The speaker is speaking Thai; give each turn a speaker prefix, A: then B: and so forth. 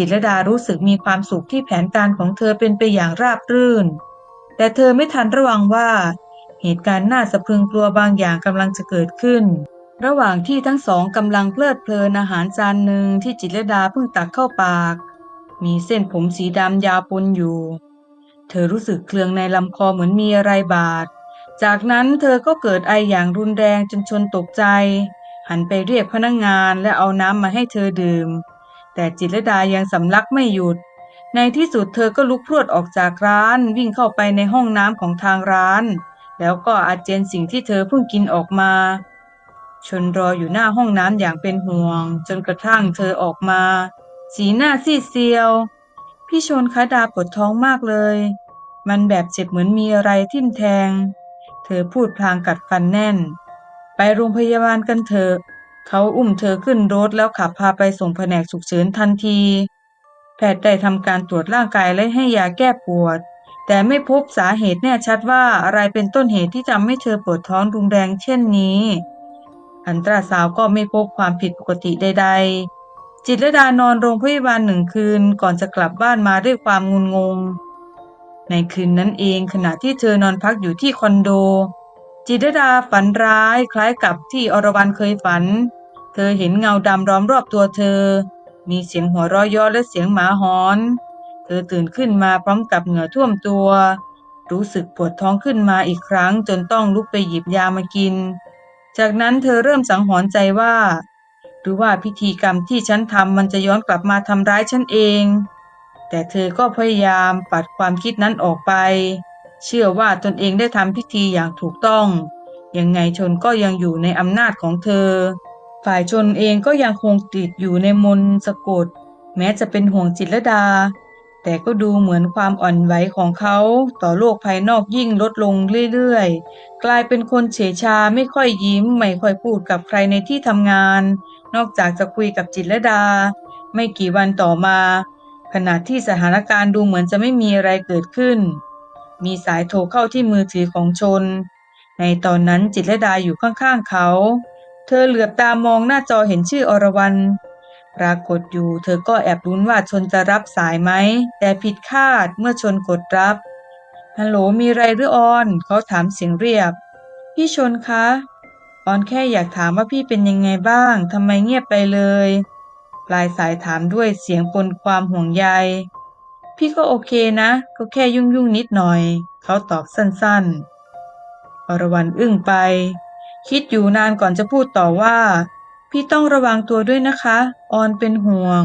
A: จิตรดารู้สึกมีความสุขที่แผนการของเธอเป็นไปอย่างราบรื่น แต่เธอไม่ทันระวังว่า เหตุการณ์น่าสะพรึงกลัวบางอย่างกำลังจะเกิดขึ้น ระหว่างที่ทั้งสองกำลังเพลิดเพลินอาหารจานหนึ่งที่จิตรดาเพิ่งตักเข้าปาก มีเส้นผมสีดำยาวปนอยู่ เธอรู้สึกเครืองในลำคอเหมือนมีอะไรบาด จากนั้นเธอก็เกิดไออย่างรุนแรงจนชนตกใจ หันไปเรียกพนักงงานและเอาน้ำมาให้เธอดื่ม แต่จิตรลดายังสำลักไม่หยุด ในที่สุดเธอก็ลุกพรวดออกจากร้านวิ่งเข้าไปในห้องน้ำของทางร้าน แล้วก็อาเจียนสิ่งที่เธอเพิ่งกินออกมา ชนรออยู่หน้าห้องน้ำอย่างเป็นห่วง จนกระทั่งเธอออกมา สีหน้าซีดเซียว พี่ชนคะดาปวดท้องมากเลย มันแบบเจ็บเหมือนมีอะไรทิ่มแทง เธอพูดพลางกัดฟันแน่น ไปโรงพยาบาลกันเถอะ เขาอุ้มเธอขึ้นรถแล้วขับพาไปส่งแผนกฉุกเฉินทันที แพทย์ได้ทำการตรวจร่างกายและให้ยาแก้ปวด แต่ไม่พบสาเหตุแน่ชัดว่าอะไรเป็นต้นเหตุที่ทำให้เธอปวดท้องรุนแรงเช่นนี้ อันตราซาวก็ไม่พบความผิดปกติใด ๆ จิตรดานอนโรงพยาบาลหนึ่งคืนก่อนจะกลับบ้านมาด้วยความงุนงง ในคืนนั้นเองขณะที่เธอนอนพักอยู่ที่คอนโด จิตรดาฝันร้ายคล้ายกับที่อรวรรณเคยฝัน ธอเห็นเงาดำล้อมรอบตัวเธอ มีเสียงหัวเราะย่อและเสียงหมาหอน เธอตื่นขึ้นมาพร้อมกับเหงื่อท่วมตัว รู้สึกปวดท้องขึ้นมาอีกครั้งจนต้องลุกไปหยิบยามากิน จากนั้นเธอเริ่มสังหรณ์ใจว่า หรือว่าพิธีกรรมที่ฉันทำมันจะย้อนกลับมาทำร้ายฉันเอง แต่เธอก็พยายามปัดความคิดนั้นออกไป เชื่อว่าตนเองได้ทำพิธีอย่างถูกต้อง ยังไงชนก็ยังอยู่ในอำนาจของเธอ ฝ่ายชนเองก็ยังคงติดอยู่ในมนสะกด แม้จะเป็นห่วงจิตรดา แต่ก็ดูเหมือนความอ่อนไหวของเขาต่อโลกภายนอกยิ่งลดลงเรื่อยๆ กลายเป็นคนเฉยชาไม่ค่อยยิ้ม ไม่ค่อยพูดกับใครในที่ทำงาน นอกจากจะคุยกับจิตรดา ไม่กี่วันต่อมา ขณะที่สถานการณ์ดูเหมือนจะไม่มีอะไรเกิดขึ้น มีสายโทรเข้าที่มือถือของชน ในตอนนั้นจิตรดาอยู่ข้างๆเขา เธอเหลือบตามองหน้าจอเห็นชื่ออรวรรณปรากฏอยู่ เธอก็แอบลุ้นว่าชนจะรับสายไหม แต่ผิดคาดเมื่อชนกดรับ ฮัลโหลมีไรหรือออน เขาถามเสียงเรียบ พี่ชนคะ ออนแค่อยากถามว่าพี่เป็นยังไงบ้างทำไมเงียบไปเลย ปลายสายถามด้วยเสียงปนความห่วงใย พี่ก็โอเคนะ ก็แค่ยุ่งยุ่งนิดหน่อย เขาตอบสั้นๆ อรวรรณอึ้งไป คิดอยู่นานก่อนจะพูดต่อว่า พี่ต้องระวังตัวด้วยนะคะ ออนเป็นห่วง